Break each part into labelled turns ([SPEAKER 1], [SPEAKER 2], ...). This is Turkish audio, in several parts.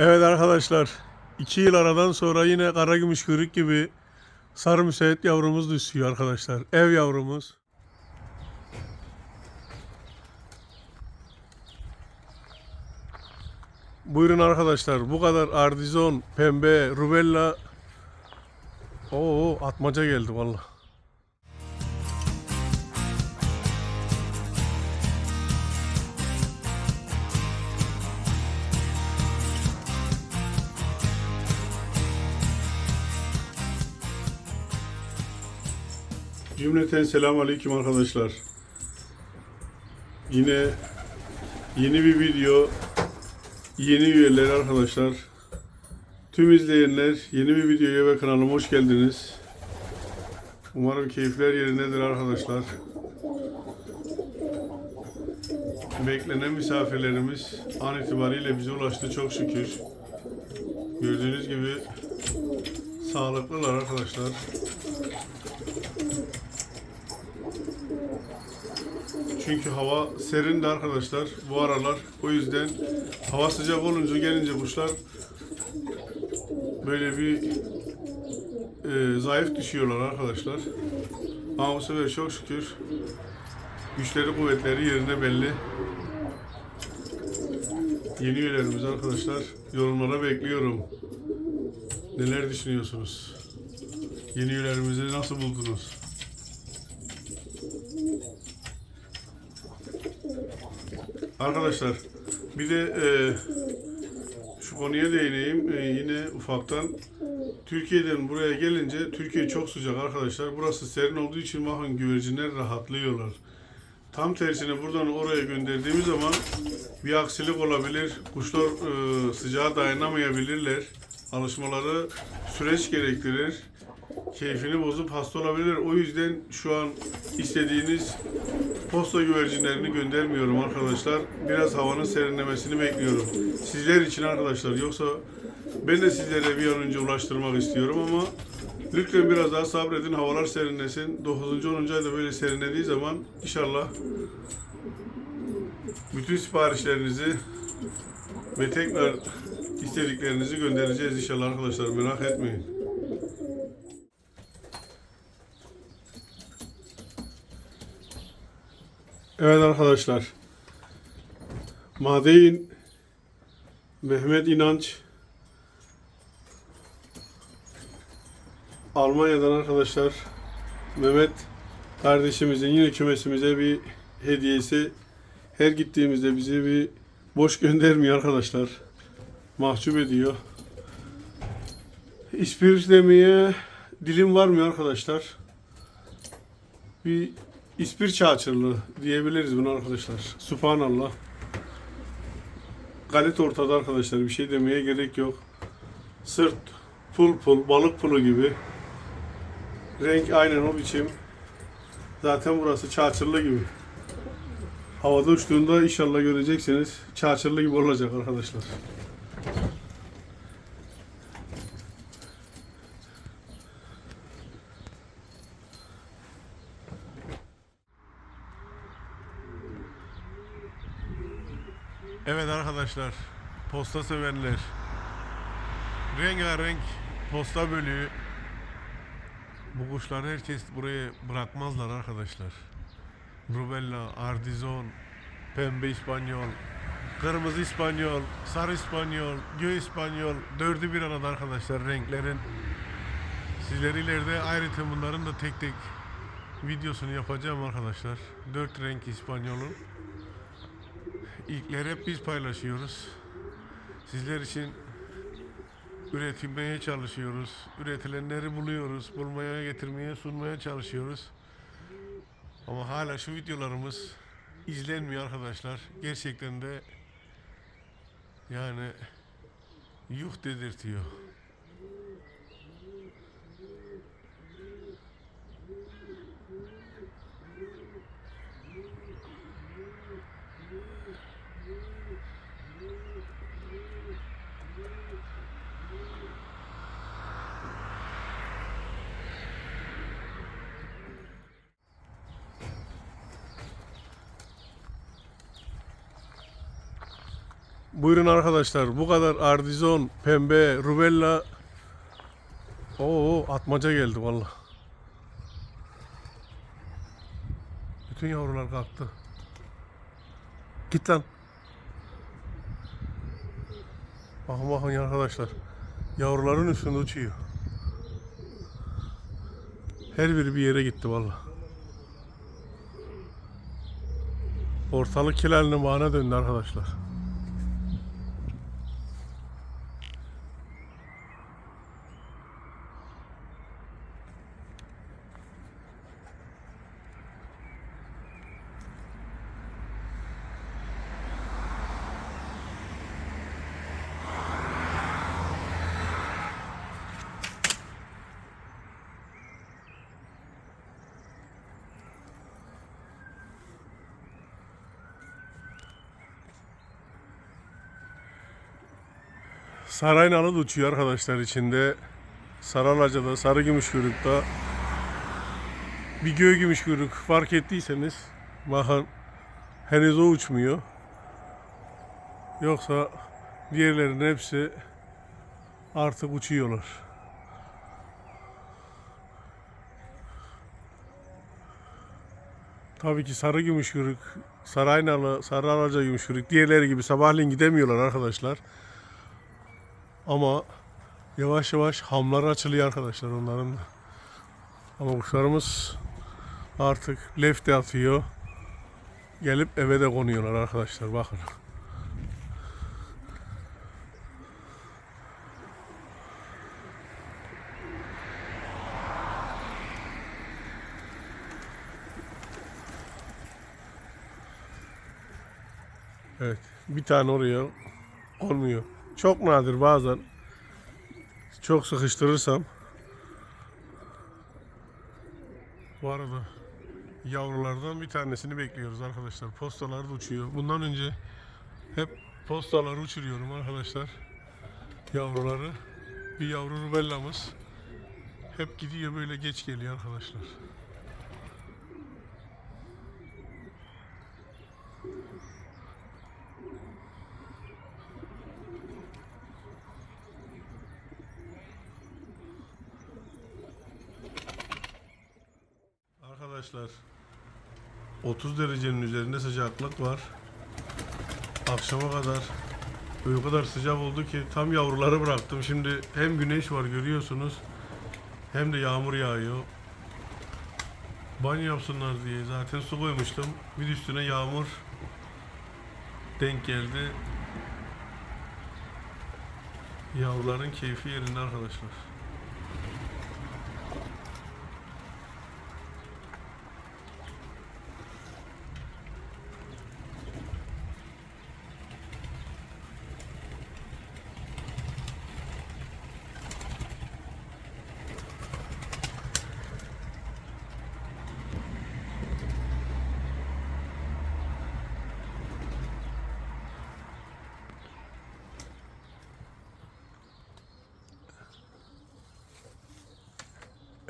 [SPEAKER 1] Evet arkadaşlar, iki yıl aradan sonra yine karagümüş kırık gibi sarı müsait yavrumuz düşüyor arkadaşlar. Ev yavrumuz. Buyurun arkadaşlar, bu kadar ardizon, pembe, rubella. Oo, atmaca geldi vallahi. Cümleten selamun aleyküm arkadaşlar. Yine yeni bir video, yeni üyeler arkadaşlar. Tüm izleyenler yeni bir videoya ve kanalıma hoş geldiniz. Umarım keyifler yerindedir arkadaşlar. Beklenen misafirlerimiz an itibariyle bize ulaştı çok şükür. Gördüğünüz gibi sağlıklılar arkadaşlar. Çünkü hava serindi arkadaşlar bu aralar. O yüzden hava sıcak olunca gelince kuşlar böyle bir e, zayıf düşüyorlar arkadaşlar. Ama bu sefer çok şükür güçleri kuvvetleri yerine belli. Yeni üyelerimiz arkadaşlar yorumlara bekliyorum. Neler düşünüyorsunuz? Yeni üyelerimizi nasıl buldunuz? Arkadaşlar bir de e, şu konuya değineyim. E, yine ufaktan Türkiye'den buraya gelince Türkiye çok sıcak arkadaşlar. Burası serin olduğu için bakın güvercinler rahatlıyorlar. Tam tersine buradan oraya gönderdiğimiz zaman bir aksilik olabilir. Kuşlar e, sıcağa dayanamayabilirler. Alışmaları süreç gerektirir. Keyfini bozup hasta olabilir. O yüzden şu an istediğiniz posta güvercinlerini göndermiyorum arkadaşlar. Biraz havanın serinlemesini bekliyorum. Sizler için arkadaşlar. Yoksa ben de sizlere bir an önce ulaştırmak istiyorum ama lütfen biraz daha sabredin. Havalar serinlesin. 9. 10. ayda böyle serinlediği zaman inşallah bütün siparişlerinizi ve tekrar istediklerinizi göndereceğiz inşallah arkadaşlar. Merak etmeyin. Evet arkadaşlar. Madeyin Mehmet İnanç Almanya'dan arkadaşlar Mehmet kardeşimizin yine kümesimize bir hediyesi her gittiğimizde bizi bir boş göndermiyor arkadaşlar. Mahcup ediyor. İspir demeye dilim varmıyor arkadaşlar. Bir İspir çağçırlı diyebiliriz bunu arkadaşlar. Subhanallah. Galet ortada arkadaşlar. Bir şey demeye gerek yok. Sırt pul pul, balık pulu gibi. Renk aynen o biçim. Zaten burası çağçırlı gibi. Havada uçtuğunda inşallah göreceksiniz. Çağçırlı gibi olacak arkadaşlar. Evet arkadaşlar, posta severler. Rengarenk posta bölüğü. Bu kuşları herkes buraya bırakmazlar arkadaşlar. Rubella, Ardizon, Pembe İspanyol, Kırmızı İspanyol, Sarı İspanyol, Göğ İspanyol. Dördü bir arada arkadaşlar renklerin. Sizler ileride ayrıca bunların da tek tek videosunu yapacağım arkadaşlar. Dört renk İspanyol'un. İlkleri hep biz paylaşıyoruz. Sizler için üretilmeye çalışıyoruz. Üretilenleri buluyoruz. Bulmaya, getirmeye, sunmaya çalışıyoruz. Ama hala şu videolarımız izlenmiyor arkadaşlar. Gerçekten de yani yuh dedirtiyor. Buyurun arkadaşlar. Bu kadar ardizon, pembe, rubella. Oo atmaca geldi valla. Bütün yavrular kalktı. Git lan. Bakın bakın arkadaşlar. Yavruların üstünde uçuyor. Her biri bir yere gitti valla. Ortalık kilerine mana döndü arkadaşlar. Saraynalı da uçuyor arkadaşlar içinde. Saralaca'da, Sarıgümüşkuyruk'ta bir göğ gümüşkuyruk fark ettiyseniz bakın henüz o uçmuyor. Yoksa diğerlerinin hepsi artık uçuyorlar. Tabii ki sarı gümüşkuyruk, saraynalı, sarı alaca gümüşkuyruk diğerleri gibi sabahleyin gidemiyorlar arkadaşlar. Ama yavaş yavaş hamlar açılıyor arkadaşlar onların. Ama kuşlarımız artık lefte atıyor. Gelip eve de konuyorlar arkadaşlar bakın. Evet. Bir tane oraya olmuyor. Çok nadir bazen çok sıkıştırırsam bu arada yavrulardan bir tanesini bekliyoruz arkadaşlar. Postalar da uçuyor. Bundan önce hep postaları uçuruyorum arkadaşlar. Yavruları. Bir yavru rubellamız hep gidiyor böyle geç geliyor arkadaşlar. Arkadaşlar 30 derecenin üzerinde sıcaklık var. Akşama kadar o kadar sıcak oldu ki tam yavruları bıraktım. Şimdi hem güneş var görüyorsunuz hem de yağmur yağıyor. Banyo yapsınlar diye zaten su koymuştum. Bir üstüne yağmur denk geldi. Yavruların keyfi yerinde arkadaşlar.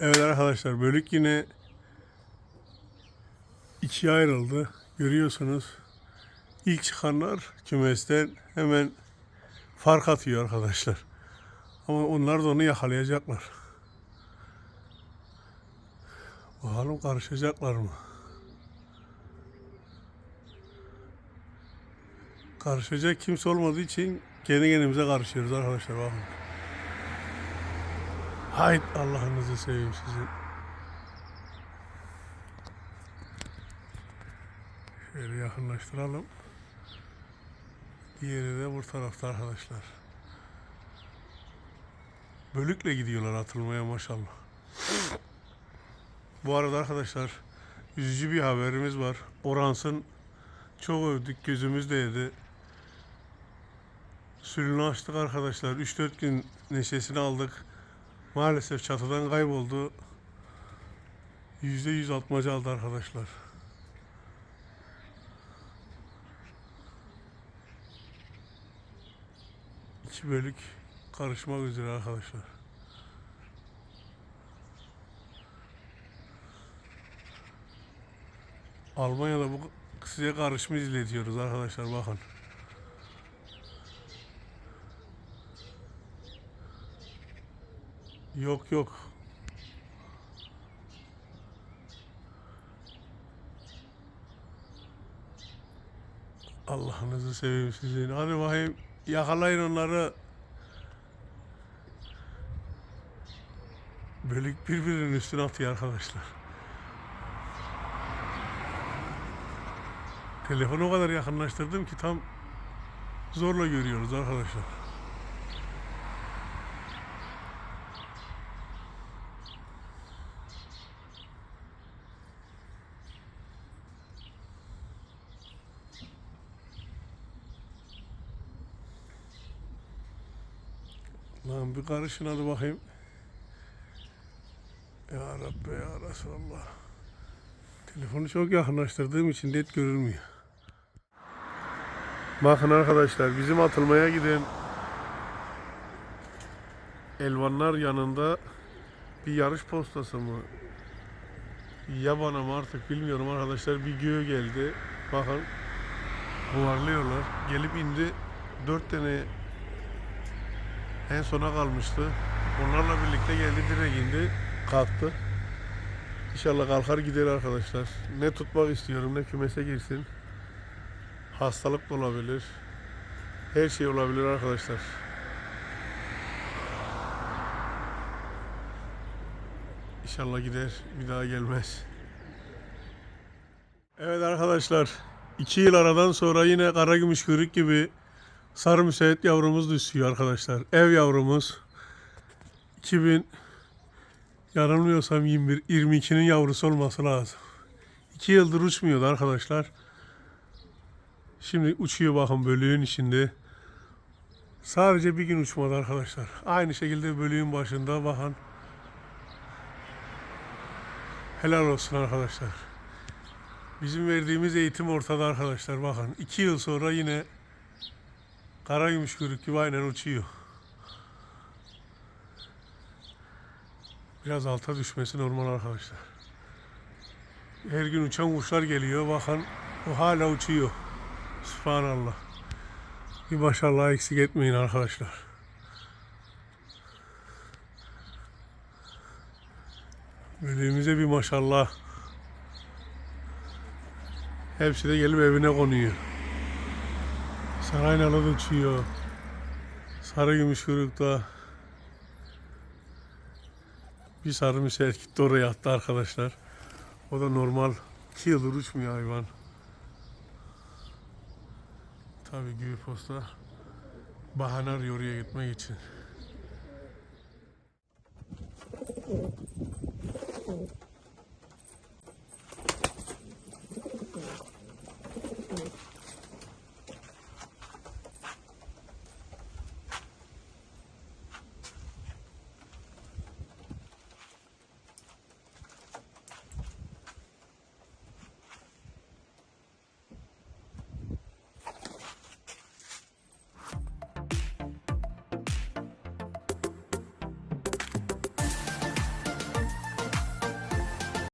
[SPEAKER 1] Evet arkadaşlar bölük yine ikiye ayrıldı. Görüyorsunuz. İlk çıkanlar kümesten hemen fark atıyor arkadaşlar. Ama onlar da onu yakalayacaklar. Bakalım karışacaklar mı? Karışacak kimse olmadığı için kendi kendimize karışıyoruz arkadaşlar bakın. Hayt Allah'ınızı seveyim sizin. Şöyle yakınlaştıralım. Diğeri de bu tarafta arkadaşlar. Bölükle gidiyorlar atılmaya maşallah. Bu arada arkadaşlar üzücü bir haberimiz var. Orans'ın çok övdük gözümüz değdi. Sürünü açtık arkadaşlar. 3-4 gün neşesini aldık. Maalesef çatıdan kayboldu. Yüzde yüz atmaca aldı arkadaşlar. İki bölük karışmak üzere arkadaşlar. Almanya'da bu size karışımı izletiyoruz arkadaşlar bakın. Yok yok. Allah'ınızı seveyim sizin. Hadi bakayım yakalayın onları. Bölük birbirinin üstüne atıyor arkadaşlar. Telefonu o kadar yakınlaştırdım ki tam zorla görüyoruz arkadaşlar. Lan bir karışın hadi bakayım. Ya Rabbi ya Resulallah. Telefonu çok yakınlaştırdığım için net görülmüyor. Bakın arkadaşlar bizim atılmaya giden elvanlar yanında bir yarış postası mı? Yabana mı artık bilmiyorum arkadaşlar bir göğe geldi. Bakın buharlıyorlar. Gelip indi. Dört tane en sona kalmıştı. Onlarla birlikte geldi direkt indi. Kalktı. İnşallah kalkar gider arkadaşlar. Ne tutmak istiyorum ne kümese girsin. Hastalık da olabilir. Her şey olabilir arkadaşlar. İnşallah gider bir daha gelmez. Evet arkadaşlar. iki yıl aradan sonra yine Karagümüş Kırık gibi sarı müsait yavrumuz düşüyor arkadaşlar. Ev yavrumuz. 2000 yanılmıyorsam 21 22'nin yavrusu olması lazım. 2 yıldır uçmuyordu arkadaşlar. Şimdi uçuyor bakın bölüğün içinde. Sadece bir gün uçmadı arkadaşlar. Aynı şekilde bölüğün başında bakın. Helal olsun arkadaşlar. Bizim verdiğimiz eğitim ortada arkadaşlar. Bakın iki yıl sonra yine Karagümüş kuyruk gibi aynen uçuyor. Biraz alta düşmesi normal arkadaşlar. Her gün uçan kuşlar geliyor. Bakın o hala uçuyor. Subhanallah. Bir maşallah eksik etmeyin arkadaşlar. Bölüğümüze bir maşallah. Hepsi de gelip evine konuyor. Saraynalı da uçuyor. Sarı gümüş kuyrukta. Bir sarı müsait gitti oraya attı arkadaşlar. O da normal. 2 yıldır uçmuyor hayvan. Tabii gibi posta bahane arıyor oraya gitmek için.